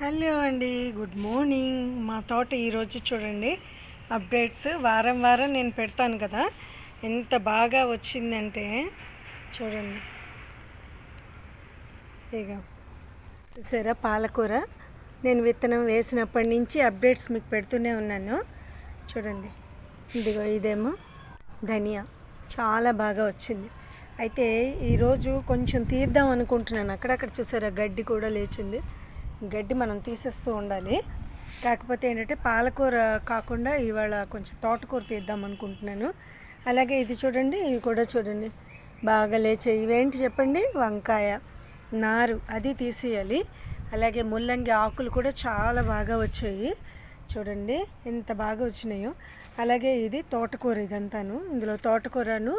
Hello అండి good morning. మా తోట ఈరోజు చూడండి అప్డేట్స్. వారం వారం నేను పెడతాను కదా ఎంత బాగా వచ్చిందంటే చూడండి. ఇక చూసారా పాలకూర? నేను విత్తనం వేసినప్పటి నుంచి అప్డేట్స్ మీకు పెడుతూనే ఉన్నాను. చూడండి ఇదిగో ఇదేమో ధనియా. చాలా బాగా వచ్చింది. అయితే ఈరోజు కొంచెం తీద్దాం అనుకుంటున్నాను. అక్కడక్కడ చూసారా గడ్డి కూడా లేచింది. గడ్డి మనం తీసేస్తూ ఉండాలి. కాకపోతే ఏంటంటే పాలకూర కాకుండా ఇవాళ కొంచెం తోటకూర తీద్దాం అనుకుంటున్నాను. అలాగే ఇది చూడండి ఇవి కూడా చూడండి. బాగా లేచే ఇవేంటి చెప్పండి? వంకాయ నారు అది తీసేయాలి. అలాగే ముల్లంగి ఆకులు కూడా చాలా బాగా వచ్చాయి. చూడండి ఎంత బాగా వచ్చినాయో. అలాగే ఇది తోటకూర ఇదంతాను. ఇందులో తోటకూరను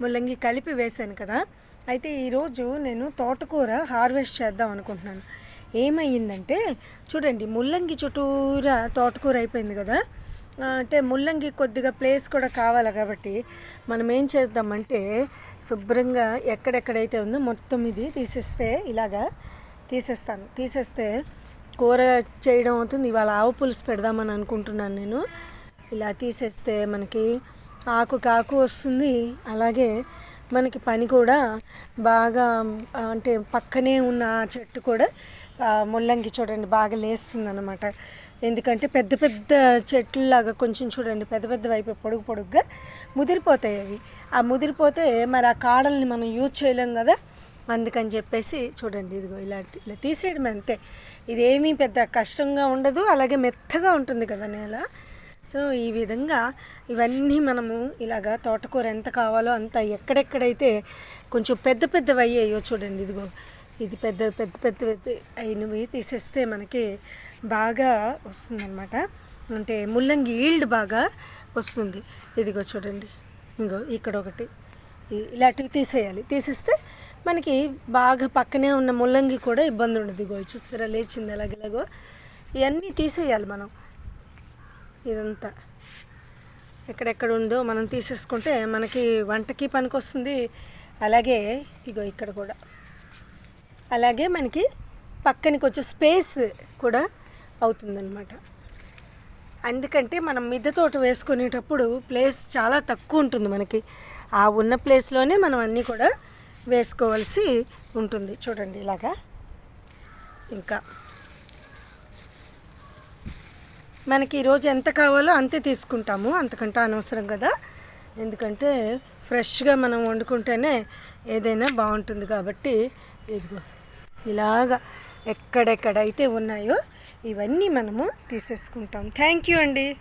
ముల్లంగి కలిపి వేశాను కదా. అయితే ఈరోజు నేను తోటకూర హార్వెస్ట్ చేద్దాం అనుకుంటున్నాను. ఏమయ్యిందంటే చూడండి ముల్లంగి చుట్టూరా తోటకూర అయిపోయింది కదా. అంటే ముల్లంగి కొద్దిగా ప్లేస్ కూడా కావాలి కాబట్టి మనం ఏం చేద్దామంటే శుభ్రంగా ఎక్కడెక్కడైతే ఉందో మొత్తం ఇది తీసేస్తే ఇలాగా తీసేస్తాను. తీసేస్తే కూర చేయడం అవుతుంది. ఇవాళ ఆవు పులుసు పెడదామని అనుకుంటున్నాను నేను. ఇలా తీసేస్తే మనకి ఆకు కాకు వస్తుంది. అలాగే మనకి పని కూడా బాగా అంటే పక్కనే ఉన్న ఆ చెట్టు కూడా ముల్లంగి చూడండి బాగా లేస్తుంది అనమాట ఎందుకంటే పెద్ద పెద్ద చెట్లలాగా కొంచెం చూడండి పెద్ద పెద్ద వైపు పొడుగు పొడుగ్గా ముదిరిపోతాయి అవి. ఆ ముదిరిపోతే మరి ఆ కాడల్ని మనం యూజ్ చేయలేం కదా? అందుకని చెప్పేసి చూడండి ఇదిగో ఇలాంటి ఇలా తీసేయడం అంతే. ఇదేమీ పెద్ద కష్టంగా ఉండదు అలాగే మెత్తగా ఉంటుంది కదా నేల. సో ఈ విధంగా ఇవన్నీ మనము ఇలాగా తోటకూర ఎంత కావాలో అంత ఎక్కడెక్కడైతే కొంచెం పెద్ద పెద్దవి అయ్యాయో చూడండి ఇదిగో. ఇది పెద్ద పెద్ద పెద్ద పెద్ద అయినవి తీసేస్తే మనకి బాగా వస్తుందన్నమాట. అంటే ముల్లంగి ఈల్డ్ బాగా వస్తుంది. ఇదిగో చూడండి. ఇంకో ఇక్కడ ఒకటి. ఇలాంటివి తీసేయాలి. తీసేస్తే మనకి బాగా పక్కనే ఉన్న ముల్లంగి కూడా ఇబ్బంది ఉండదు. ఇగో చూసారా? లేచింది ఎలాగెలాగో ఇవన్నీ తీసేయాలి మనం. ఇదంతా. ఎక్కడెక్కడ ఉందో మనం తీసేసుకుంటే మనకి వంటకి పనికి వస్తుంది అలాగే ఇగో ఇక్కడ కూడా. అలాగే మనకి పక్కన కొంచెం స్పేస్ కూడా అవుతుందన్నమాట. ఎందుకంటే మనం మిద్దె తోట వేసుకునేటప్పుడు ప్లేస్ చాలా తక్కువ ఉంటుంది మనకి. ఆ ఉన్న ప్లేస్లోనే మనం అన్నీ కూడా వేసుకోవాల్సి ఉంటుంది. చూడండి ఇలాగా. ఇంకా మనకి ఈరోజు ఎంత కావాలో అంతే తీసుకుంటాము. అంతకంటే అనవసరం కదా. ఎందుకంటే ఫ్రెష్గా మనం వండుకుంటేనే ఏదైనా బాగుంటుంది కాబట్టి ఇదిగో. ఇలాగా ఎక్కడెక్కడైతే ఉన్నాయో ఇవన్నీ మనము తీసేసుకుంటాం. థ్యాంక్ యూ అండి.